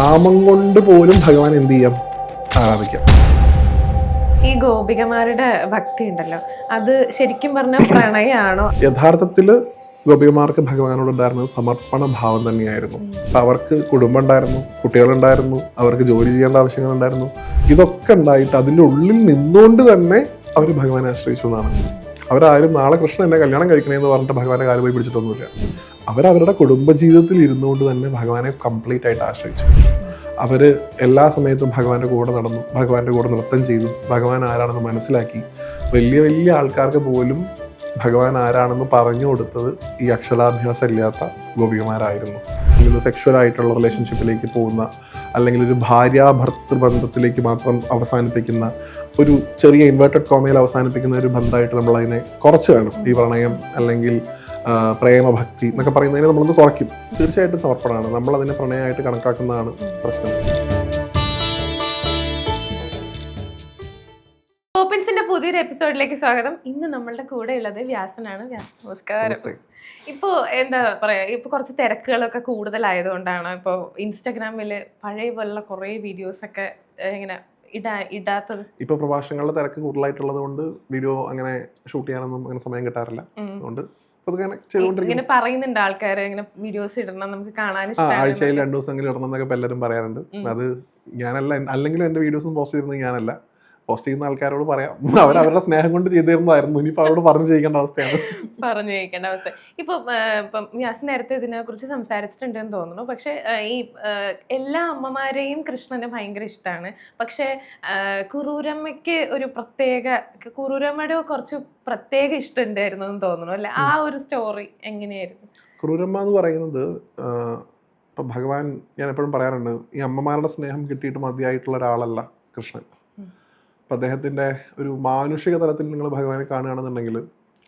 കാമം കൊണ്ട് പോലും ഭഗവാൻ എന്ത് ചെയ്യാം? ആരാധിക്കാം. ഈ ഗോപികമാരുടെ ഭക്തി ഉണ്ടല്ലോ അത് ശരിക്കും പറഞ്ഞ പ്രണയമാണോ യഥാർത്ഥത്തിൽ ഗോപികമാർക്ക് ഭഗവാനോട് ഉണ്ടായിരുന്നത് സമർപ്പണ ഭാവം തന്നെയായിരുന്നു. അവർക്ക് കുടുംബം ഉണ്ടായിരുന്നു കുട്ടികളുണ്ടായിരുന്നു അവർക്ക് ജോലി ചെയ്യേണ്ട ആവശ്യങ്ങളുണ്ടായിരുന്നു ഇതൊക്കെ ഉണ്ടായിട്ട് അതിന്റെ ഉള്ളിൽ നിന്നുകൊണ്ട് തന്നെ അവർ ഭഗവാനെ ആശ്രയിച്ചു എന്നാണ്. അവരാരും നാളെ കൃഷ്ണൻ എന്നെ കല്യാണം കഴിക്കണേന്ന് പറഞ്ഞിട്ട് ഭഗവാനെ കാൽ പോയി പിടിച്ചിട്ടൊന്നുമില്ല. അവരവരുടെ കുടുംബജീവിതത്തിൽ ഇരുന്നുകൊണ്ട് തന്നെ ഭഗവാനെ കംപ്ലീറ്റ് ആയിട്ട് ആശ്രയിച്ചു. അവർ എല്ലാ സമയത്തും ഭഗവാന്റെ കൂടെ നടന്നു ഭഗവാന്റെ കൂടെ നൃത്തം ചെയ്തു ഭഗവാൻ ആരാണെന്ന് മനസ്സിലാക്കി. വലിയ വലിയ ആൾക്കാർക്ക് പോലും ഭഗവാൻ ആരാണെന്ന് പറഞ്ഞു കൊടുത്തത് ഈ അക്ഷരാഭ്യാസം ഇല്ലാത്ത ഗോപികമാരായിരുന്നു. അല്ലെങ്കിൽ ഒരു സെക്ഷുവൽ ആയിട്ടുള്ള റിലേഷൻഷിപ്പിലേക്ക് പോകുന്ന അല്ലെങ്കിൽ ഒരു ഭാര്യാഭർത്തൃ ബന്ധത്തിലേക്ക് മാത്രം അവസാനിപ്പിക്കുന്ന ഒരു ചെറിയ ഇൻവേർട്ടഡ് കോമയിൽ അവസാനിപ്പിക്കുന്ന ഒരു ബന്ധമായിട്ട് നമ്മൾ അതിനെ കുറച്ച് വേണം ഈ പ്രണയം അല്ലെങ്കിൽ പ്രേമഭക്തി എന്നൊക്കെ പറയുന്നതിനെ നമ്മളൊന്ന് കുറയ്ക്കും. തീർച്ചയായിട്ടും സമർപ്പണമാണ്. നമ്മൾ അതിനെ പ്രണയമായിട്ട് കണക്കാക്കുന്നതാണ് പ്രശ്നം. ഓപ്പൻസിന്റെ പുതിയൊരു എപ്പിസോഡിലേക്ക് സ്വാഗതം. ഇന്ന് നമ്മളുടെ കൂടെ ഉള്ളത് വ്യാസനാണ് നമസ്കാരം. ഇപ്പോൾ ഇപ്പോ എന്താ പറയാ ഇപ്പൊ കുറച്ച് തിരക്കുകളൊക്കെ കൂടുതലായതുകൊണ്ടാണ് ഇപ്പൊ ഇൻസ്റ്റാഗ്രാമിൽ പഴയ പോലുള്ള കുറേ വീഡിയോസ് ഒക്കെ ഇങ്ങനെ ഇടാ ഇടാത്തത്. ഇപ്പൊ പ്രഭാഷണങ്ങളുടെ തിരക്ക് കൂടുതലായിട്ടുള്ളത് കൊണ്ട് വീഡിയോ അങ്ങനെ ഷൂട്ട് ചെയ്യാനൊന്നും അങ്ങനെ സമയം കിട്ടാറില്ല. അതുകൊണ്ട് ഇങ്ങനെ പറയുന്നുണ്ട് ആൾക്കാരെ ഇങ്ങനെ വീഡിയോസ് ഇടണം നമുക്ക് കാണാൻ ആഴ്ചയിൽ രണ്ടു ദിവസമെങ്കിലും ഇടണം എന്നൊക്കെ പലരും എല്ലാവരും പറയാറുണ്ട്. അത് ഞാനല്ല അല്ലെങ്കിലും എന്റെ വീഡിയോസും പോസ്റ്റ് ചെയ്യുന്നത് ഞാനല്ല. പോസ്റ്റ് ചെയ്യുന്ന ആൾക്കാരോട് പറയാം. അവർ അവരുടെ സ്നേഹം കൊണ്ട് ചെയ്തിരുന്നതായിരുന്നു. ഇനിയിപ്പോ അവരോട് പറഞ്ഞു ചെയ്യേണ്ട അവസ്ഥയാണ്. പറഞ്ഞു ചെയ്യേണ്ട അവസ്ഥ. ഇപ്പൊ ഇപ്പം വ്യാസ് നേരത്തെ ഇതിനെ കുറിച്ച് സംസാരിച്ചിട്ടുണ്ടെന്ന് തോന്നുന്നു. പക്ഷെ ഈ എല്ലാ അമ്മമാരെയും കൃഷ്ണന് ഭയങ്കര ഇഷ്ടമാണ് പക്ഷെ കുറൂരമ്മയ്ക്ക് ഒരു പ്രത്യേക കുറൂരമ്മയുടെ കുറച്ച് പ്രത്യേക ഇഷ്ടം ഉണ്ടായിരുന്നു എന്ന് തോന്നുന്നു അല്ലെ? ആ ഒരു സ്റ്റോറി എങ്ങനെയായിരുന്നു? ക്രൂരമ്മ എന്ന് പറയുന്നത് ഇപ്പം ഭഗവാൻ ഞാൻ എപ്പോഴും പറയാറുണ്ട് ഈ അമ്മമാരുടെ സ്നേഹം കിട്ടിയിട്ട് മതിയായിട്ടുള്ള ഒരാളല്ല കൃഷ്ണൻ. അപ്പൊ അദ്ദേഹത്തിന്റെ ഒരു മാനുഷിക തലത്തിൽ നിങ്ങൾ ഭഗവാനെ കാണുകയാണെന്നുണ്ടെങ്കിൽ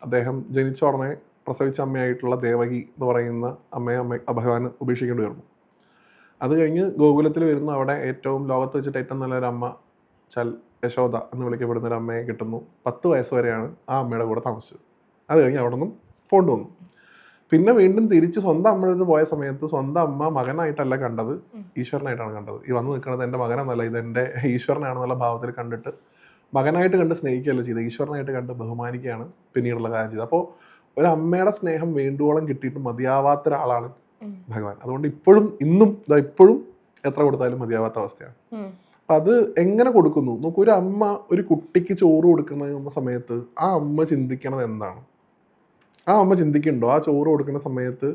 അദ്ദേഹം ജനിച്ച ഉടനെ പ്രസവിച്ച അമ്മയായിട്ടുള്ള ദേവകി എന്ന് പറയുന്ന അമ്മയെ അമ്മ ഭഗവാൻ ഉപേക്ഷിക്കേണ്ടി വരുന്നു. അത് കഴിഞ്ഞ് ഗോകുലത്തിൽ വരുന്ന അവിടെ ഏറ്റവും ലോകത്ത് വെച്ചിട്ട് ഏറ്റവും നല്ലൊരു അമ്മ ചൽ യശോദ എന്ന് വിളിക്കപ്പെടുന്ന ഒരു അമ്മയെ കിട്ടുന്നു. പത്ത് വയസ്സ് വരെയാണ് ആ അമ്മയുടെ കൂടെ താമസിച്ചത്. അത് കഴിഞ്ഞ് അവിടെ നിന്നും പോണ്ടു വന്നു പിന്നെ വീണ്ടും തിരിച്ച് സ്വന്തം അമ്മയുടെ അടുത്ത് പോയ സമയത്ത് സ്വന്തം അമ്മ മകനായിട്ടല്ല കണ്ടത്. ഈശ്വരനായിട്ടാണ് കണ്ടത്. ഈ വന്ന് നിൽക്കുന്നത് എന്റെ മകനെന്നല്ല ഇത് എന്റെ ഈശ്വരനാണെന്നുള്ള ഭാവത്തിൽ കണ്ടിട്ട് മകനായിട്ട് കണ്ട് സ്നേഹിക്കുകയല്ല ചെയ്തത്. ഈശ്വരനായിട്ട് കണ്ട് ബഹുമാനിക്കുകയാണ് പിന്നീടുള്ള കാര്യം ചെയ്തത്. അപ്പോൾ ഒരു അമ്മയുടെ സ്നേഹം വേണ്ടുവോളം കിട്ടിയിട്ട് മതിയാവാത്ത ഒരാളാണ്. ഭഗവാൻ. അതുകൊണ്ട് ഇപ്പോഴും ഇന്നും ഇതാ ഇപ്പോഴും എത്ര കൊടുത്താലും മതിയാവാത്ത അവസ്ഥയാണ്. അപ്പം അത് എങ്ങനെ കൊടുക്കുന്നു? നോക്കൂ ഒരു അമ്മ ഒരു കുട്ടിക്ക് ചോറ് കൊടുക്കുന്ന സമയത്ത് ആ അമ്മ ചിന്തിക്കണത് എന്താണ്? ആ അമ്മ ചിന്തിക്കുന്നുണ്ടോ? ആ ചോറ് കൊടുക്കുന്ന സമയത്ത്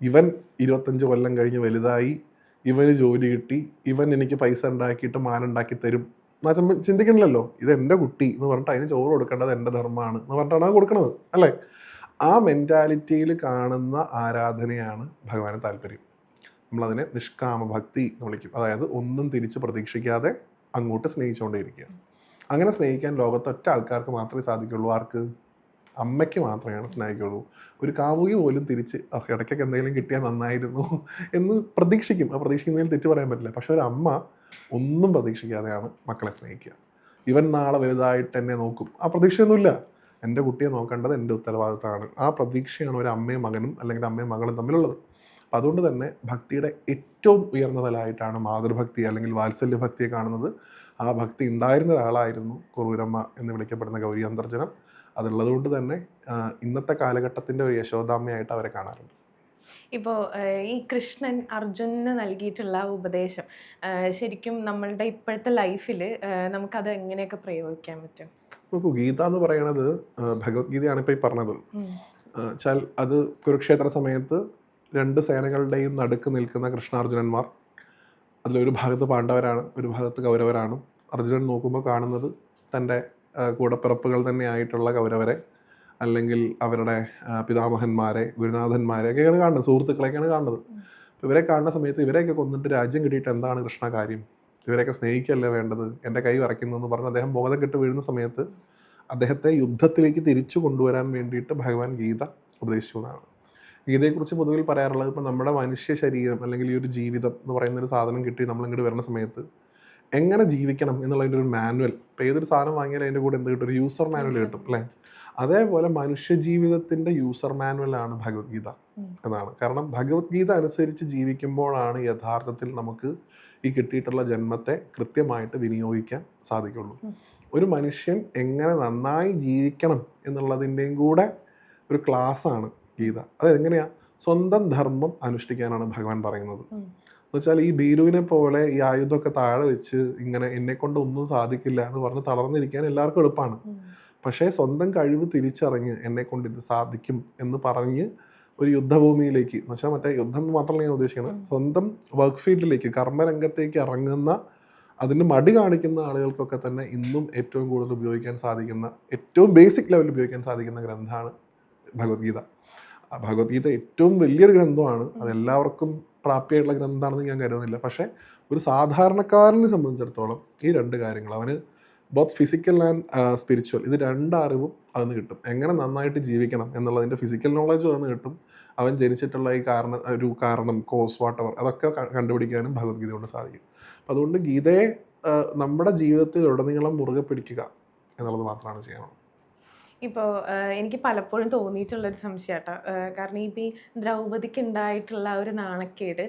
ഇവൻ ഇരുപത്തഞ്ച് കൊല്ലം കഴിഞ്ഞ് വലുതായി ഇവന് ജോലി കിട്ടി ഇവൻ എനിക്ക് പൈസ ഉണ്ടാക്കിയിട്ട് മാനുണ്ടാക്കി തരും. എന്നാ ചിന്തിക്കണില്ലല്ലോ ഇത് എന്റെ കുട്ടി എന്ന് പറഞ്ഞിട്ട് അതിന് ചോറ് കൊടുക്കേണ്ടത് എന്റെ ധർമ്മമാണ് എന്ന് പറഞ്ഞിട്ടാണ് അത് കൊടുക്കുന്നത് അല്ലേ? ആ മെന്റാലിറ്റിയിൽ കാണുന്ന ആരാധനയാണ് ഭഗവാന് താല്പര്യം. നമ്മളതിനെ നിഷ്കാമ ഭക്തി എന്ന് വിളിക്കും. അതായത് ഒന്നും തിരിച്ച് പ്രതീക്ഷിക്കാതെ അങ്ങോട്ട് സ്നേഹിച്ചുകൊണ്ടേയിരിക്കുക. അങ്ങനെ സ്നേഹിക്കാൻ ലോകത്തൊറ്റ ആൾക്കാർക്ക് മാത്രമേ സാധിക്കുള്ളൂ. ആർക്ക്? അമ്മയ്ക്ക് മാത്രമേ സ്നേഹിക്കുള്ളൂ. ഒരു കാവുകി പോലും തിരിച്ച് "ആ, ഇടയ്ക്കൊക്കെ എന്തെങ്കിലും കിട്ടിയാൽ നന്നായിരുന്നു എന്ന് പ്രതീക്ഷിക്കും. ആ പ്രതീക്ഷിക്കുന്നതിൽ തെറ്റ് പറയാൻ പറ്റില്ല. പക്ഷെ ഒരു അമ്മ ഒന്നും പ്രതീക്ഷിക്കാതെയാണ് മക്കളെ സ്നേഹിക്കുക. ഇവൻ നാളെ വലുതായിട്ട് എന്നെ നോക്കും. ആ പ്രതീക്ഷയൊന്നുമില്ല. എന്റെ കുട്ടിയെ നോക്കേണ്ടത് എന്റെ ഉത്തരവാദിത്തമാണ്. ആ പ്രതീക്ഷയാണ് ഒരു അമ്മയും മകനും അല്ലെങ്കിൽ അമ്മയും മകളും തമ്മിലുള്ളത്. അപ്പം അതുകൊണ്ട് തന്നെ ഭക്തിയുടെ ഏറ്റവും ഉയർന്ന തലമായിട്ടാണ് മാതൃഭക്തി അല്ലെങ്കിൽ വാത്സല്യ ഭക്തിയെ കാണുന്നത്. ആ ഭക്തി ഉണ്ടായിരുന്ന ഒരാളായിരുന്നു കുറൂരമ്മ എന്ന് വിളിക്കപ്പെടുന്ന ഗൗരി അന്തർജനം അതുള്ളത് കൊണ്ട് തന്നെ ഇന്നത്തെ കാലഘട്ടത്തിന്റെ ഒരു യശോദാമ്മയായിട്ട് അവരെ കാണാറുണ്ട്. ഇപ്പോൾ ഈ കൃഷ്ണൻ അർജുനന് നൽകിയിട്ടുള്ള ഉപദേശം ശരിക്കും നമ്മളുടെ ഇപ്പോഴത്തെ ലൈഫിൽ നമുക്കത് എങ്ങനെയൊക്കെ പ്രയോഗിക്കാൻ പറ്റും? നോക്കൂ ഗീത എന്ന് പറയണത് ഭഗവത്ഗീതയാണ് ഇപ്പോൾ ഈ പറഞ്ഞത്. ചാൽ വെച്ചാൽ അത് കുരുക്ഷേത്ര സമയത്ത് രണ്ട് സേനകളുടെയും നടുക്ക് നിൽക്കുന്ന കൃഷ്ണാർജുനന്മാർ അതിലൊരു ഭാഗത്ത് പാണ്ഡവരാണ് ഒരു ഭാഗത്ത് കൗരവരാണ്. അർജുനൻ നോക്കുമ്പോൾ കാണുന്നത് തന്റെ കൂടപ്പിറപ്പുകൾ തന്നെയായിട്ടുള്ള കൗരവരെ അല്ലെങ്കിൽ അവരുടെ പിതാമഹന്മാരെ ഗുരുനാഥന്മാരെ ഒക്കെയാണ് കാണുന്നത് സുഹൃത്തുക്കളെയൊക്കെയാണ് കാണുന്നത്. അപ്പോൾ ഇവരെ കാണുന്ന സമയത്ത് ഇവരെയൊക്കെ കൊന്നിട്ട് രാജ്യം കിട്ടിയിട്ട് എന്താണ് കൃഷ്ണ കാര്യം? ഇവരെയൊക്കെ സ്നേഹിക്കല്ലേ വേണ്ടത്? എന്റെ കൈ വരയ്ക്കുന്നു എന്ന് പറഞ്ഞ് അദ്ദേഹം ബോധം കെട്ട് വീഴുന്ന സമയത്ത് അദ്ദേഹത്തെ യുദ്ധത്തിലേക്ക് തിരിച്ചു കൊണ്ടുവരാൻ വേണ്ടിയിട്ട് ഭഗവാൻ ഗീത ഉപദേശിച്ചു എന്നാണ്. ഗീതയെക്കുറിച്ച് പൊതുവിൽ പറയാറുള്ളത് ഇപ്പം നമ്മുടെ മനുഷ്യ ശരീരം അല്ലെങ്കിൽ ഈ ഒരു ജീവിതം എന്ന് പറയുന്ന ഒരു സാധനം കിട്ടി നമ്മൾ ഇങ്ങോട്ട് വരുന്ന സമയത്ത് എങ്ങനെ ജീവിക്കണം എന്നുള്ളതിന്റെ ഒരു മാനുവൽ. ഇപ്പം ഏതൊരു സാധനം വാങ്ങിയാലും അതിന്റെ കൂടെ എന്ത് കിട്ടും? ഒരു യൂസർ മാനുവൽ കിട്ടും അല്ലേ? അതേപോലെ മനുഷ്യ ജീവിതത്തിന്റെ യൂസർ മാനുവലാണ് ഭഗവത്ഗീത. എന്നാണ്. കാരണം ഭഗവത്ഗീത അനുസരിച്ച് ജീവിക്കുമ്പോഴാണ് യഥാർത്ഥത്തിൽ നമുക്ക് ഈ കിട്ടിയിട്ടുള്ള ജന്മത്തെ കൃത്യമായിട്ട് വിനിയോഗിക്കാൻ സാധിക്കുള്ളൂ. ഒരു മനുഷ്യൻ എങ്ങനെ നന്നായി ജീവിക്കണം എന്നുള്ളതിന്റെയും കൂടെ ഒരു ക്ലാസ്സാണ് ഗീത. അത് എങ്ങനെയാ സ്വന്തം ധർമ്മം അനുഷ്ഠിക്കാനാണ് ഭഗവാൻ പറയുന്നത്. ഉം. എന്നുവെച്ചാൽ ഈ ഭീരുവിനെ പോലെ ഈ ആയുധമൊക്കെ താഴെ വെച്ച് ഇങ്ങനെ എന്നെ കൊണ്ട് ഒന്നും സാധിക്കില്ല എന്ന് പറഞ്ഞ് തളർന്നിരിക്കാൻ എല്ലാവർക്കും എളുപ്പമാണ്. പക്ഷേ സ്വന്തം കഴിവ് തിരിച്ചറിഞ്ഞ് എന്നെ കൊണ്ട് ഇത് സാധിക്കും എന്ന് പറഞ്ഞ് ഒരു യുദ്ധഭൂമിയിലേക്ക് എന്ന് വെച്ചാൽ മറ്റേ യുദ്ധം എന്ന് മാത്രമല്ല ഞാൻ ഉദ്ദേശിക്കുന്നത് സ്വന്തം വർക്ക് ഫീൽഡിലേക്ക് കർമ്മരംഗത്തേക്ക് ഇറങ്ങുന്ന അതിന് മടി കാണിക്കുന്ന ആളുകൾക്കൊക്കെ തന്നെ ഇന്നും ഏറ്റവും കൂടുതൽ ഉപയോഗിക്കാൻ സാധിക്കുന്ന ഏറ്റവും ബേസിക് ലെവലിൽ ഉപയോഗിക്കാൻ സാധിക്കുന്ന ഗ്രന്ഥമാണ് ഭഗവത്ഗീത ഭഗവത്ഗീത ഏറ്റവും വലിയൊരു ഗ്രന്ഥമാണ് അത് എല്ലാവർക്കും പ്രാപ്തിയായിട്ടുള്ള ഗ്രന്ഥമാണെന്ന് ഞാൻ കരുതുന്നില്ല. പക്ഷേ ഒരു സാധാരണക്കാരനെ സംബന്ധിച്ചിടത്തോളം ഈ രണ്ട് കാര്യങ്ങൾ അവന് ബോത്ത് ഫിസിക്കൽ ആൻഡ് സ്പിരിച്വൽ ഇത് രണ്ട് അറിവും അതിന് കിട്ടും. എങ്ങനെ നന്നായിട്ട് ജീവിക്കണം എന്നുള്ളതിന്റെ ഫിസിക്കൽ നോളജും അതിന് കിട്ടും. അവൻ ജനിച്ചിട്ടുള്ള ഈ കാരണം ഒരു കാരണം കോസ് വാട്ടവർ അതൊക്കെ കണ്ടുപിടിക്കാനും ഭഗവത്ഗീത കൊണ്ട് സാധിക്കും. അപ്പം അതുകൊണ്ട് ഗീതയെ നമ്മുടെ ജീവിതത്തിൽ ഉടനീളം മുറുകെ പിടിക്കുക എന്നുള്ളത് മാത്രമാണ് ചെയ്യാനുള്ളത്. ഇപ്പോൾ എനിക്ക് പലപ്പോഴും തോന്നിയിട്ടുള്ളൊരു സംശയട്ടോ. കാരണം ഇപ്പം ഈ ദ്രൗപതിക്ക് ഉണ്ടായിട്ടുള്ള ഒരു നാണക്കേട്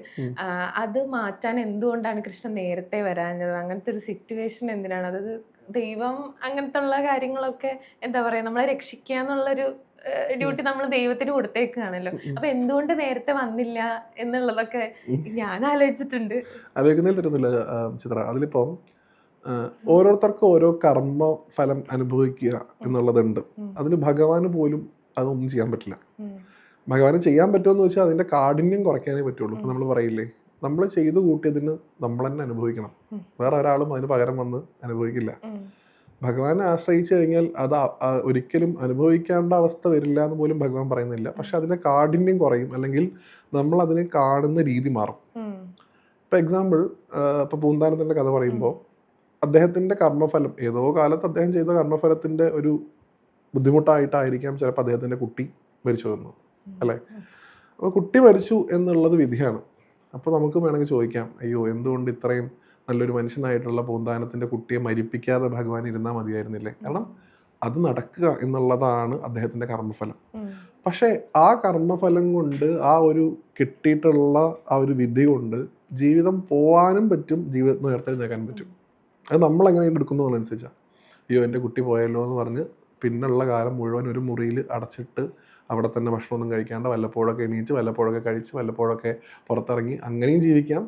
അത് മാറ്റാൻ എന്തുകൊണ്ടാണ് കൃഷ്ണൻ നേരത്തെ വരാഞ്ഞത്? അങ്ങനത്തെ ഒരു സിറ്റുവേഷൻ എന്തിനാണ്? അതായത് ദൈവം അങ്ങനത്തെ ഉള്ള കാര്യങ്ങളൊക്കെ എന്താ പറയുക നമ്മളെ രക്ഷിക്കുക എന്നുള്ളൊരു ഡ്യൂട്ടി നമ്മൾ ദൈവത്തിന് കൊടുത്തേക്കാണല്ലോ. അപ്പൊ എന്തുകൊണ്ട് നേരത്തെ വന്നില്ല എന്നുള്ളതൊക്കെ ഞാൻ ആലോചിച്ചിട്ടുണ്ട് ആലോചിക്കുന്നതിൽ തരുന്നില്ല ചിത്ര. അതിലിപ്പം ഓരോരുത്തർക്കും ഓരോ കർമ്മ ഫലം അനുഭവിക്കുക എന്നുള്ളതുണ്ട്. അതിന് ഭഗവാന് പോലും അതൊന്നും ചെയ്യാൻ പറ്റില്ല. ഭഗവാന് ചെയ്യാൻ പറ്റുമെന്ന് വെച്ചാൽ അതിന്റെ കാഠിന്യം കുറയ്ക്കാനേ പറ്റുള്ളൂ. നമ്മൾ പറയില്ലേ നമ്മൾ ചെയ്തു കൂട്ടിയതിന് നമ്മൾ തന്നെ അനുഭവിക്കണം. വേറെ ഒരാളും അതിന് പകരം വന്ന് അനുഭവിക്കില്ല. ഭഗവാനെ ആശ്രയിച്ചു കഴിഞ്ഞാൽ അത് ഒരിക്കലും അനുഭവിക്കേണ്ട അവസ്ഥ വരില്ല എന്ന് പോലും ഭഗവാൻ പറയുന്നില്ല. പക്ഷെ അതിന്റെ കാഠിന്യം കുറയും. അല്ലെങ്കിൽ നമ്മൾ അതിനെ കാണുന്ന രീതി മാറും. ഇപ്പൊ എക്സാമ്പിൾ ഇപ്പൊ പൂന്താനത്തിന്റെ കഥ പറയുമ്പോൾ അദ്ദേഹത്തിന്റെ കർമ്മഫലം ഏതോ കാലത്ത് അദ്ദേഹം ചെയ്ത കർമ്മഫലത്തിന്റെ ഒരു ബുദ്ധിമുട്ടായിട്ടായിരിക്കാം ചിലപ്പോൾ അദ്ദേഹത്തിന്റെ കുട്ടി മരിച്ചു തന്നു അല്ലേ? അപ്പോൾ കുട്ടി മരിച്ചു എന്നുള്ളത് വിധിയാണ്. അപ്പോൾ നമുക്ക് വേണമെങ്കിൽ ചോദിക്കാം അയ്യോ എന്തുകൊണ്ട് ഇത്രയും നല്ലൊരു മനുഷ്യനായിട്ടുള്ള പൂന്താനത്തിന്റെ കുട്ടിയെ മരിപ്പിക്കാതെ ഭഗവാൻ ഇരുന്നാൽ മതിയായിരുന്നില്ലേ? കാരണം അത് നടക്കുക എന്നുള്ളതാണ് അദ്ദേഹത്തിന്റെ കർമ്മഫലം. പക്ഷേ ആ കർമ്മഫലം കൊണ്ട് ആ ഒരു കിട്ടിയിട്ടുള്ള ആ ഒരു വിധി കൊണ്ട് ജീവിതം പോവാനും പറ്റും ജീവിതം ഉയർത്തെഴുന്നേക്കാൻ പറ്റും. അത് നമ്മളെങ്ങനെ എങ്ങനെ എടുക്കുന്നതിനനുസരിച്ചാണ് അയ്യോ എന്റെ കുട്ടി പോയല്ലോ എന്ന് പറഞ്ഞ് പിന്നുള്ള കാലം മുഴുവൻ ഒരു മുറിയിൽ അടച്ചിട്ട് അവിടെ തന്നെ ഭക്ഷണമൊന്നും കഴിക്കാണ്ട് വല്ലപ്പോഴൊക്കെ എണീറ്റ് വല്ലപ്പോഴൊക്കെ കഴിച്ച് വല്ലപ്പോഴൊക്കെ പുറത്തിറങ്ങി അങ്ങനെയും ജീവിക്കാം.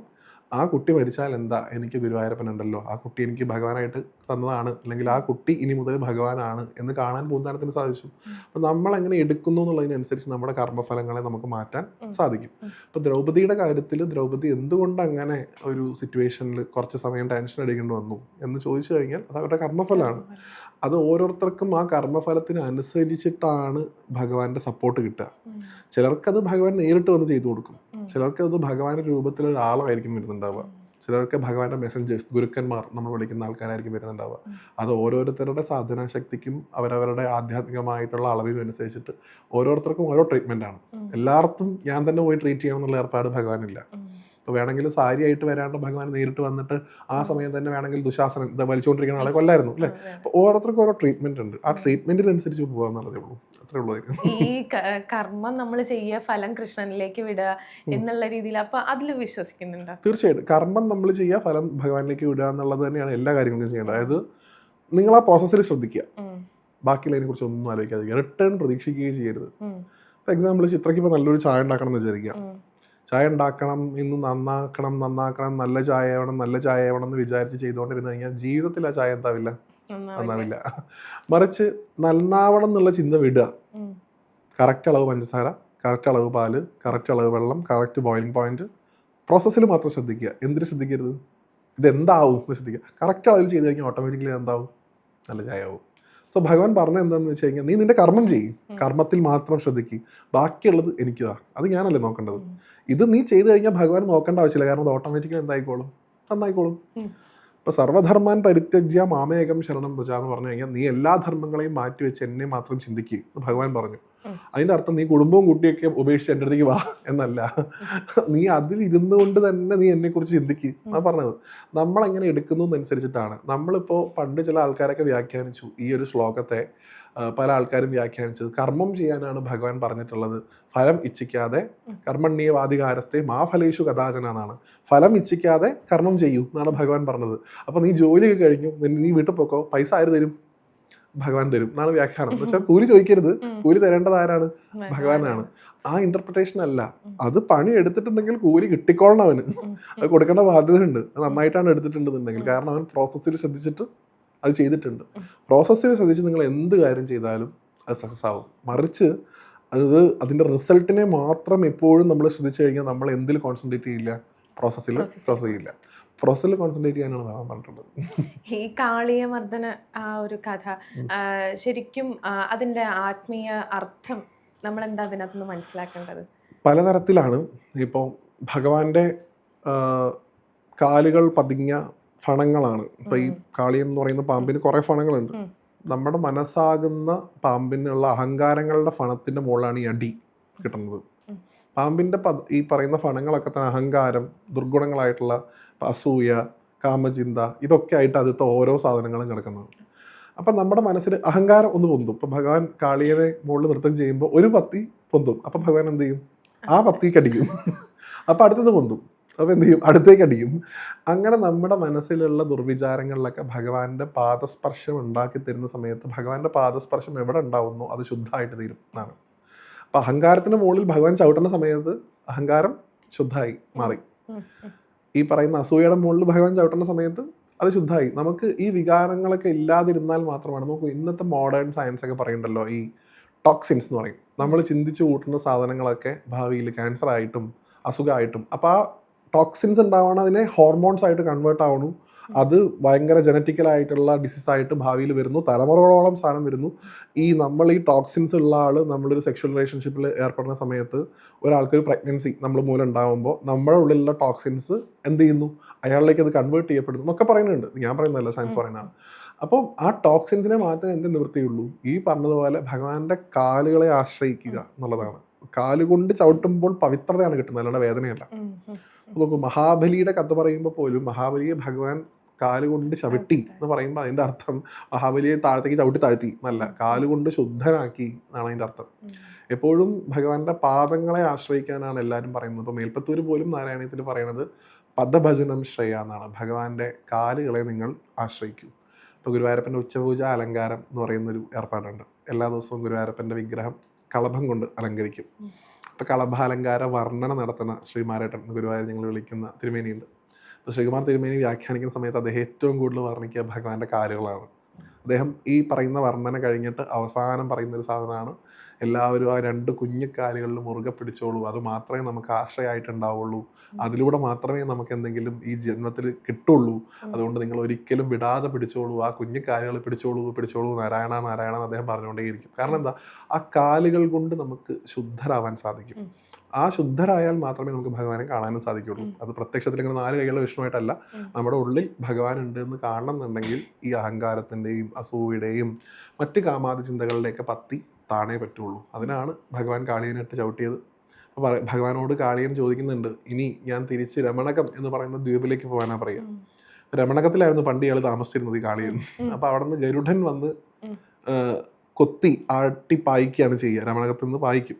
ആ കുട്ടി മരിച്ചാൽ എന്താ? എനിക്ക് ഗുരുവായൂരപ്പൻ ഉണ്ടല്ലോ. ആ കുട്ടി എനിക്ക് ഭഗവാനായിട്ട് തന്നതാണ്. അല്ലെങ്കിൽ ആ കുട്ടി ഇനി മുതൽ ഭഗവാനാണ് എന്ന് കാണാൻ പൂന്താനത്തിന് സാധിച്ചു. അപ്പം നമ്മൾ എങ്ങനെ എടുക്കുന്നു എന്നുള്ളതിനനുസരിച്ച് നമ്മുടെ കർമ്മഫലങ്ങളെ നമുക്ക് മാറ്റാൻ സാധിക്കും. അപ്പൊ ദ്രൗപതിയുടെ കാര്യത്തിൽ ദ്രൗപതി എന്തുകൊണ്ട് അങ്ങനെ ഒരു സിറ്റുവേഷനിൽ കുറച്ച് സമയം ടെൻഷൻ അടിക്കേണ്ടി വന്നു എന്ന് ചോദിച്ചു കഴിഞ്ഞാൽ അത് അവരുടെ കർമ്മഫലമാണ്. അത് ഓരോരുത്തർക്കും ആ കർമ്മഫലത്തിന് അനുസരിച്ചിട്ടാണ് ഭഗവാന്റെ സപ്പോർട്ട് കിട്ടുക. ചിലർക്കത് ഭഗവാൻ നേരിട്ട് വന്ന് ചെയ്തു കൊടുക്കും. ചിലർക്ക് അത് ഭഗവാന്റെ രൂപത്തിൽ ഒരാളായിരിക്കും വരുന്നുണ്ടാവുക. ചിലർക്ക് ഭഗവാന്റെ മെസ്സഞ്ചേഴ്സ് ഗുരുക്കന്മാർ നമ്മൾ വിളിക്കുന്ന ആൾക്കാരായിരിക്കും വരുന്നുണ്ടാവുക. അത് ഓരോരുത്തരുടെ സാധനാശക്തിക്കും അവരവരുടെ ആധ്യാത്മികമായിട്ടുള്ള അളവിനും അനുസരിച്ചിട്ട് ഓരോരുത്തർക്കും ഓരോ ട്രീറ്റ്മെന്റ് ആണ്. എല്ലായിടത്തും എല്ലാവർക്കും ഞാൻ തന്നെ പോയി ട്രീറ്റ് ചെയ്യണം എന്നുള്ള ഏർപ്പാട് ഭഗവാനില്ല. ഇപ്പോൾ വേണമെങ്കിൽ സാരി ആയിട്ട് വരാണ്ട് ഭഗവാൻ നേരിട്ട് വന്നിട്ട് ആ സമയം തന്നെ വേണമെങ്കിൽ ദുശാസനം ഇത് വലിച്ചുകൊണ്ടിരിക്കുന്ന ആളെ കൊല്ലായിരുന്നു അല്ലേ? അപ്പോൾ ഓരോരുത്തർക്കും ഓരോ ട്രീറ്റ്മെന്റ് ഉണ്ട്. ആ ട്രീറ്റ്മെന്റിനനുസരിച്ച് പോകാന്നുള്ളതേ ഉള്ളൂ. അത്രേ ഉള്ളൂ. ഈ കർമ്മം നമ്മൾ ചെയ്യുക ഫലം കൃഷ്ണനിലേക്ക് വിടുക എന്നുള്ള രീതിയിൽ അപ്പൊ അതിൽ വിശ്വസിക്കുന്നുണ്ട്? തീർച്ചയായിട്ടും. കർമ്മം നമ്മൾ ചെയ്യുക ഫലം ഭഗവാനിലേക്ക് വിടുക എന്നുള്ളത് തന്നെയാണ് എല്ലാ കാര്യങ്ങളും ചെയ്യേണ്ടത്. അതായത് നിങ്ങൾ ആ പ്രോസസ്സിൽ ശ്രദ്ധിക്കുക. ബാക്കിയുള്ളതിനെ കുറിച്ച് ഒന്നും ആലോചിക്കാതെ റിട്ടേൺ പ്രതീക്ഷിക്കുകയും ചെയ്യരുത്. ഇപ്പൊ ഫോർ എക്സാമ്പിൾ ചിത്രയ്ക്ക് ഇപ്പോൾ നല്ലൊരു ചായ ഉണ്ടാക്കണം എന്ന് വിചാരിക്കുക. ചായ ഉണ്ടാക്കണം ഇന്ന് നന്നാക്കണം നന്നാക്കണം നല്ല ചായ ആവണം നല്ല ചായ ആവണം എന്ന് വിചാരിച്ച് ചെയ്തുകൊണ്ടിരുന്നു കഴിഞ്ഞാൽ ജീവിതത്തിൽ ആ ചായ എന്താവില്ല? നന്നാവില്ല. മറിച്ച് നന്നാവണം എന്നുള്ള ചിന്ത വിടുക. കറക്റ്റ് അളവ് പഞ്ചസാര കറക്റ്റ് അളവ് പാൽ കറക്റ്റ് അളവ് വെള്ളം കറക്റ്റ് ബോയിലിംഗ് പോയിന്റ് പ്രോസസ്സിൽ മാത്രം ശ്രദ്ധിക്കുക. എന്തിനു ശ്രദ്ധിക്കരുത്? ഇത് എന്താവും എന്ന് ശ്രദ്ധിക്കുക. കറക്റ്റ് അളവിൽ ചെയ്ത് കഴിഞ്ഞാൽ ഓട്ടോമാറ്റിക്കലി എന്താവും നല്ല ചായ ആവും. സോ ഭഗവാൻ പറഞ്ഞ എന്താണെന്ന് വെച്ച് കഴിഞ്ഞാൽ നീ നിന്റെ കർമ്മം ചെയ്യും. കർമ്മത്തിൽ മാത്രം ശ്രദ്ധിക്കും. ബാക്കിയുള്ളത് എനിക്കതാ. അത് ഞാനല്ലേ നോക്കേണ്ടത്. ഇത് നീ ചെയ്തു കഴിഞ്ഞാൽ ഭഗവാൻ നോക്കേണ്ട ആവശ്യമില്ല. കാരണം അത് ഓട്ടോമാറ്റിക്കലി എന്തായിക്കോളും? നന്നായിക്കോളും. ഉം. ഇപ്പൊ സർവധർമാൻ പരിത്യജ്യ മാമേകം ശരണം പ്രജ എന്ന് പറഞ്ഞു കഴിഞ്ഞാൽ നീ എല്ലാ ധർമ്മങ്ങളെയും മാറ്റി വെച്ച് എന്നെ മാത്രം ചിന്തിക്കുക എന്ന് ഭഗവാൻ പറഞ്ഞു. അതിന്റെ അതിന്റെ അർത്ഥം നീ കുടുംബവും കുട്ടിയൊക്കെ ഉപേക്ഷിച്ച് എന്റെ അടുത്തേക്ക് വാ എന്നല്ല. നീ അതിൽ ഇരുന്നു കൊണ്ട് തന്നെ നീ എന്നെ കുറിച്ച് ചിന്തിക്കുക എന്നാ പറഞ്ഞത്. നമ്മൾ എങ്ങനെ എടുക്കുന്നു എന്നനുസരിച്ചിട്ടാണ്. നമ്മളിപ്പോ പണ്ട് ചില ആൾക്കാരൊക്കെ വ്യാഖ്യാനിച്ചു ഈ ഒരു ശ്ലോകത്തെ പല ആൾക്കാരും വ്യാഖ്യാനിച്ചത്. കർമ്മം ചെയ്യാനാണ് ഭഗവാൻ പറഞ്ഞിട്ടുള്ളത്. ഫലം ഇച്ഛിക്കാതെ കർമ്മണ്യവാധികാരസ്ഥെ മാ ഫലേഷു കഥാചന എന്നാണ് ഫലം ഇച്ഛിക്കാതെ കർമ്മം ചെയ്യൂ എന്നാണ് ഭഗവാൻ പറഞ്ഞത്. അപ്പൊ നീ ജോലിയൊക്കെ കഴിഞ്ഞു നീ വീട്ടിൽ പോക്കോ പൈസ ആര് തരും? ഭഗവാൻ തരും എന്നാണ് വ്യാഖ്യാനം. എന്ന് വെച്ചാൽ കൂലി ചോദിക്കരുത്. കൂലി തരേണ്ടത് ആരാണ്? ഭഗവാനാണ്. ആ ഇന്റർപ്രിട്ടേഷൻ അല്ല. അത് പണി എടുത്തിട്ടുണ്ടെങ്കിൽ കൂലി കിട്ടിക്കോളണം അവന്. അത് കൊടുക്കേണ്ട ബാധ്യത ഉണ്ട് അത് നന്നായിട്ടാണ് എടുത്തിട്ടുണ്ടെന്നുണ്ടെങ്കിൽ. കാരണം അവൻ പ്രോസസ്സിൽ ശ്രദ്ധിച്ചിട്ട് അത് ചെയ്തിട്ടുണ്ട്. പ്രോസസ്സിനെ പ്രോസസ്സിൽ ശ്രദ്ധിച്ച് നിങ്ങൾ എന്ത് കാര്യം ചെയ്താലും അത് സക്സസ് ആവും. മറിച്ച് അത് അതിന്റെ റിസൾട്ടിനെ മാത്രം എപ്പോഴും നമ്മൾ ശ്രദ്ധിച്ചു കഴിഞ്ഞാൽ നമ്മൾ എന്തിൽ കോൺസെൻട്രേറ്റ് ചെയ്യില്ല? പ്രോസസ്സിൽ. പ്രോസസ് ചെയ്യില്ല. പ്രോസസ്സിൽ കോൺസെൻട്രേറ്റ് ചെയ്യാനാണ് ഞാൻ പറഞ്ഞിട്ടുള്ളത്. ഈ കാളിയമർദ്ദന ആ ഒരു കഥ ശരിക്കും അതിന്റെ അതിന്റെ ആത്മീയ അർത്ഥം നമ്മൾ എന്താ അതിനകത്തുനിന്ന് മനസ്സിലാക്കേണ്ടത്? പലതരത്തിലാണ്. ഇപ്പോൾ ഭഗവാന്റെ കാലുകൾ പതിഞ്ഞ ഫണങ്ങളാണ്. ഇപ്പൊ ഈ. കാളിയം എന്ന് പറയുന്ന പാമ്പിന് കുറെ ഫണങ്ങളുണ്ട്. നമ്മുടെ മനസ്സാകുന്ന പാമ്പിനുള്ള അഹങ്കാരങ്ങളുടെ ഫണത്തിന്റെ മുകളിലാണ് ഈ അടി കിട്ടുന്നത്. പാമ്പിന്റെ ഈ പറയുന്ന ഫണങ്ങളൊക്കെ തന്നെ അഹങ്കാരം ദുർഗുണങ്ങളായിട്ടുള്ള അസൂയ കാമചിന്ത ഇതൊക്കെ ആയിട്ട് അതിലത്തെ ഓരോ സാധനങ്ങളും കിടക്കുന്നത്. അപ്പൊ നമ്മുടെ മനസ്സിൽ അഹങ്കാരം ഒന്ന് പൊന്തും. ഇപ്പൊ ഭഗവാൻ കാളിയനെ മുകളിൽ നൃത്തം ചെയ്യുമ്പോൾ ഒരു പത്തി പൊന്തും. അപ്പൊ ഭഗവാൻ എന്ത് ചെയ്യും? ആ പത്തിക്ക് അടിക്കും. അപ്പൊ അടുത്തത് പൊന്തും. അപ്പൊ എന്ത് ചെയ്യും അടുത്തേക്ക് അടിക്കും അങ്ങനെ നമ്മുടെ മനസ്സിലുള്ള ദുർവിചാരങ്ങളിലൊക്കെ ഭഗവാന്റെ പാദസ്പർശം ഉണ്ടാക്കി തരുന്ന സമയത്ത് ഭഗവാന്റെ പാദസ്പർശം എവിടെ ഉണ്ടാവുന്നു? അത് ശുദ്ധമായിട്ട് തീരും. എന്നാണ്. അപ്പൊ അഹങ്കാരത്തിന് മുകളിൽ ഭഗവാൻ ചവിട്ടുന്ന സമയത്ത് അഹങ്കാരം ശുദ്ധമായി മാറി. ഈ പറയുന്ന അസൂയയുടെ മുകളിൽ ഭഗവാൻ ചവിട്ടുന്ന സമയത്ത് അത് ശുദ്ധമായി. നമുക്ക് ഈ വികാരങ്ങളൊക്കെ ഇല്ലാതിരുന്നാൽ മാത്രമാണ് നമുക്ക് ഇന്നത്തെ മോഡേൺ സയൻസ് ഒക്കെ പറയണ്ടല്ലോ ഈ ടോക്സിൻസ് എന്ന് പറയും. നമ്മൾ ചിന്തിച്ചു കൂട്ടുന്ന സാധനങ്ങളൊക്കെ ഭാവിയിൽ ക്യാൻസർ ആയിട്ടും അസുഖമായിട്ടും. അപ്പോൾ ആ ടോക്സിൻസ് ഉണ്ടാവണം അതിനെ ഹോർമോൺസ് ആയിട്ട് കൺവേർട്ട് ആവണു അത് ഭയങ്കര ജനറ്റിക്കലായിട്ടുള്ള ഡിസീസ് ആയിട്ട് ഭാവിയിൽ വരുന്നു. തലമുറകളോളം സാധനം വരുന്നു. ഈ നമ്മൾ ഈ ടോക്സിൻസ് ഉള്ള ആൾ നമ്മളൊരു സെക്ഷൽ റിലേഷൻഷിപ്പിൽ ഏർപ്പെടുന്ന സമയത്ത് ഒരാൾക്കൊരു പ്രഗ്നൻസി നമ്മൾ മൂലം ഉണ്ടാകുമ്പോൾ നമ്മുടെ ഉള്ളിലുള്ള ടോക്സിൻസ് എന്ത് ചെയ്യുന്നു? അയാളിലേക്ക് അത് കൺവേർട്ട് ചെയ്യപ്പെടുന്നു എന്നൊക്കെ പറയുന്നുണ്ട്. ഞാൻ പറയുന്നതല്ല സയൻസ് പറയുന്നതാണ്. അപ്പോൾ ആ ടോക്സിൻസിനെ മാറ്റാൻ എന്ത് നിവൃത്തിയുള്ളൂ? ഈ പറഞ്ഞതുപോലെ ഭഗവാന്റെ കാലുകളെ ആശ്രയിക്കുക എന്നുള്ളതാണ്. കാലുകൊണ്ട് ചവിട്ടുമ്പോൾ പവിത്രതയാണ് കിട്ടുന്നത് അല്ലാണ്ട് വേദനയല്ല. നോക്കൂ മഹാബലിയുടെ കഥ പറയുമ്പോൾ പോലും മഹാബലിയെ ഭഗവാൻ കാലുകൊണ്ട് ചവിട്ടി എന്ന് പറയുമ്പോൾ അതിന്റെ അർത്ഥം മഹാബലിയെ താഴത്തേക്ക് ചവിട്ടി താഴ്ത്തി എന്നല്ല കാലുകൊണ്ട് ശുദ്ധനാക്കി എന്നാണ് അതിന്റെ അർത്ഥം. എപ്പോഴും ഭഗവാന്റെ പാദങ്ങളെ ആശ്രയിക്കാനാണ് എല്ലാവരും പറയുന്നത്. ഇപ്പോൾ മേൽപ്പത്തൂർ പോലും നാരായണീയത്തിൽ പറയുന്നത് പദഭജനം ശ്രേയ എന്നാണ്. ഭഗവാന്റെ കാലുകളെ നിങ്ങൾ ആശ്രയിക്കൂ. ഇപ്പോൾ ഗുരുവായൂരപ്പന്റെ ഉച്ചപൂജ അലങ്കാരം എന്ന് പറയുന്നൊരു ഏർപ്പാടുണ്ട്. എല്ലാ ദിവസവും ഗുരുവായൂരപ്പന്റെ വിഗ്രഹം കളഭം കൊണ്ട് അലങ്കരിക്കും. ഉം. കളഭാലങ്കാര വർണന നടത്തുന്ന ശ്രീമാരേട്ടൻ ഗുരുവായൂർ ഞങ്ങൾ വിളിക്കുന്ന തിരുമേനിയുണ്ട് അപ്പോൾ ശ്രീകുമാർ തിരുമേനി വ്യാഖ്യാനിക്കുന്ന സമയത്ത് അദ്ദേഹം ഏറ്റവും കൂടുതൽ വർണിക്കുക ഭഗവാന്റെ കാര്യങ്ങളാണ് അദ്ദേഹം ഈ പറയുന്ന വർണന കഴിഞ്ഞിട്ട് അവസാനം പറയുന്ന ഒരു സാധനമാണ് എല്ലാവരും ആ രണ്ട് കുഞ്ഞു കാലുകളിൽ മുറുകെ പിടിച്ചോളൂ. അത് മാത്രമേ നമുക്ക് ആശ്രയമായിട്ടുണ്ടാവുള്ളൂ അതിലൂടെ മാത്രമേ നമുക്ക് എന്തെങ്കിലും ഈ ജന്മത്തിൽ കിട്ടുള്ളൂ. അതുകൊണ്ട് നിങ്ങൾ ഒരിക്കലും വിടാതെ പിടിച്ചോളൂ. ആ കുഞ്ഞു കാലുകൾ പിടിച്ചോളൂ പിടിച്ചോളൂ നാരായണ നാരായണ എന്ന് അദ്ദേഹം പറഞ്ഞുകൊണ്ടേയിരിക്കും. കാരണം എന്താ? ആ കാലുകൾ കൊണ്ട് നമുക്ക് ശുദ്ധരാവാൻ സാധിക്കും. ആ ശുദ്ധരായാൽ മാത്രമേ നമുക്ക് ഭഗവാനെ കാണാനും സാധിക്കുള്ളൂ. അത് പ്രത്യക്ഷത്തിൽ ഇങ്ങനെ നാല് കൈകളുടെ വിഷ്ണുവായിട്ടല്ല. നമ്മുടെ ഉള്ളിൽ ഭഗവാൻ ഉണ്ട് എന്ന് കാണണം എന്നുണ്ടെങ്കിൽ ഈ അഹങ്കാരത്തിന്റെയും അസൂയുടെയും മറ്റ് കാമാതി ചിന്തകളുടെയൊക്കെ പത്തി താണേ പറ്റുള്ളൂ. അതിനാണ് ഭഗവാൻ കാളിയനിട്ട് ചവിട്ടിയത്. അപ്പോൾ ഭഗവാനോട് കാളിയൻ ചോദിക്കുന്നുണ്ട് ഇനി ഞാൻ തിരിച്ച് രമണകം എന്ന് പറയുന്ന ദ്വീപിലേക്ക് പോകാനാ പറയുക. രമണകത്തിലായിരുന്നു പണ്ട് ഇയാൾ താമസിച്ചിരുന്നത് ഈ കാളിയൻ. അപ്പോൾ അപ്പൊ അവിടെ നിന്ന് ഗരുഡൻ വന്ന് കൊത്തി ആട്ടി പായിക്കുകയാണ് ചെയ്യുക. രമണകത്തിൽ നിന്ന് പായിക്കും.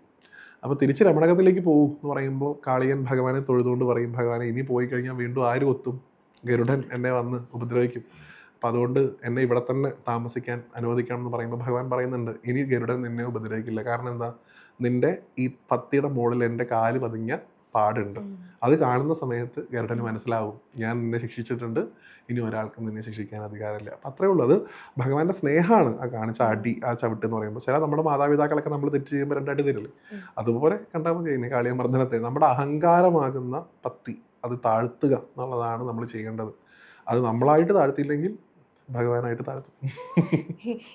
അപ്പൊ തിരിച്ച് രമണകത്തിലേക്ക് പോകും എന്ന് പറയുമ്പോൾ കാളിയൻ ഭഗവാനെ തൊഴുതുകൊണ്ട് പറയും ഭഗവാനെ ഇനി പോയി കഴിഞ്ഞാൽ വീണ്ടും ആര് കൊത്തും? ഗരുഡൻ എന്നെ വന്ന് ഉപദ്രവിക്കും. അപ്പൊ അതുകൊണ്ട് എന്നെ ഇവിടെ തന്നെ താമസിക്കാൻ അനുവദിക്കണം എന്ന് പറയുമ്പോൾ ഭഗവാൻ പറയുന്നുണ്ട് ഇനി ഗരുഡൻ നിന്നെ ഉപദ്രവിക്കില്ല. കാരണം എന്താ? നിന്റെ ഈ പത്തിയുടെ മുകളിൽ എന്റെ കാൽ പതിഞ്ഞ പാടുണ്ട്. അത് കാണുന്ന സമയത്ത് ഗരുഡന് മനസ്സിലാവും ഞാൻ നിന്നെ ശിക്ഷിച്ചിട്ടുണ്ട്. ഇനി ഒരാൾക്കും നിന്നെ ശിക്ഷിക്കാൻ അധികാരമില്ല. അപ്പം അത്രേ ഉള്ളൂ. അത് ഭഗവാന്റെ സ്നേഹമാണ് ആ കാണിച്ച അടി ആ ചവിട്ട് എന്ന് പറയുമ്പോൾ ചില നമ്മുടെ മാതാപിതാക്കളൊക്കെ നമ്മൾ തെറ്റ് ചെയ്യുമ്പോൾ രണ്ടടി തരില്ലേ? അതുപോലെ കണ്ടാൽ മതി ഇനി കാളിയമർദ്ദനത്തെ നമ്മുടെ അഹങ്കാരമാകുന്ന പത്തി അത് താഴ്ത്തുക എന്നുള്ളതാണ് നമ്മൾ ചെയ്യേണ്ടത്. അത് നമ്മളായിട്ട് താഴ്ത്തിയില്ലെങ്കിൽ ഭഗവാനായിട്ട് താഴ്ത്തും.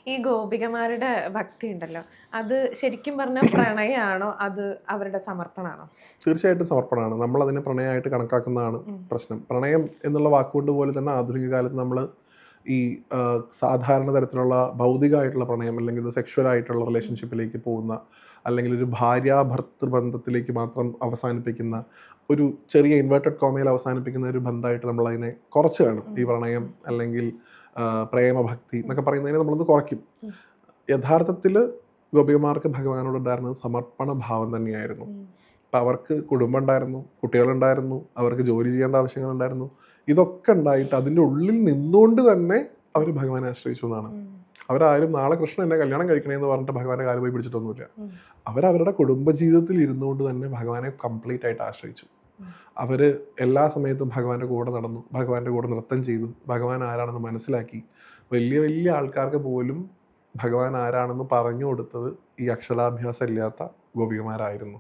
ഈ- ഗോപികമാരുടെ ഭക്തി ഉണ്ടല്ലോ അത് ശരിക്കും പറഞ്ഞാൽ പ്രണയമാണോ അത് അവരുടെ സമർപ്പണമാണോ തീർച്ചയായിട്ടും സമർപ്പണമാണ്. നമ്മൾ അതിനെ പ്രണയമായിട്ട് കണക്കാക്കുന്നതാണ് പ്രശ്നം. പ്രണയം എന്നുള്ള വാക്കുകൊണ്ട് പോലെ തന്നെ ആധുനിക കാലത്ത് നമ്മൾ ഈ സാധാരണ തരത്തിലുള്ള ഭൗതികമായിട്ടുള്ള പ്രണയം അല്ലെങ്കിൽ ഒരു ആയിട്ടുള്ള റിലേഷൻഷിപ്പിലേക്ക് പോകുന്ന അല്ലെങ്കിൽ ഒരു ഭാര്യാഭർത്തൃ ബന്ധത്തിലേക്ക് മാത്രം അവസാനിപ്പിക്കുന്ന ഒരു ചെറിയ ഇൻവേർട്ടഡ് കോമയിൽ അവസാനിപ്പിക്കുന്ന ഒരു ബന്ധമായിട്ട് നമ്മൾ അതിനെ കുറച്ച് കാണും. ഈ പ്രണയം അല്ലെങ്കിൽ പ്രേമഭക്തി എന്നൊക്കെ പറയുന്നതിനെ നമ്മളൊന്ന് കുറയ്ക്കും. യഥാർത്ഥത്തിൽ ഗോപികമാർക്ക് ഭഗവാനോടുണ്ടായിരുന്നത് സമർപ്പണ ഭാവം തന്നെയായിരുന്നു. അപ്പം അവർക്ക് കുടുംബം ഉണ്ടായിരുന്നു കുട്ടികളുണ്ടായിരുന്നു അവർക്ക് ജോലി ചെയ്യേണ്ട ആവശ്യങ്ങളുണ്ടായിരുന്നു ഇതൊക്കെ ഉണ്ടായിട്ട് അതിന്റെ ഉള്ളിൽ നിന്നുകൊണ്ട് തന്നെ അവർ ഭഗവാനെ ആശ്രയിച്ചു എന്നാണ്. അവരാരും നാളെ കൃഷ്ണൻ എന്നെ കല്യാണം കഴിക്കണേന്ന് പറഞ്ഞിട്ട് ഭഗവാനെ കാൽ പോയി പിടിച്ചിട്ടൊന്നുമില്ല. അവരവരുടെ കുടുംബജീവിതത്തിൽ ഇരുന്നുകൊണ്ട് തന്നെ ഭഗവാനെ കംപ്ലീറ്റ് ആയിട്ട് ആശ്രയിച്ചു ഉം. അവർ എല്ലാ സമയത്തും ഭഗവാന്റെ കൂടെ നടന്നു ഭഗവാന്റെ കൂടെ നൃത്തം ചെയ്തു ഭഗവാൻ ആരാണെന്ന് മനസ്സിലാക്കി വലിയ വലിയ ആൾക്കാർക്ക് പോലും ഭഗവാൻ ആരാണെന്ന് പറഞ്ഞു കൊടുത്തത് ഈ അക്ഷരാഭ്യാസം ഇല്ലാത്ത ഗോപികമാരായിരുന്നു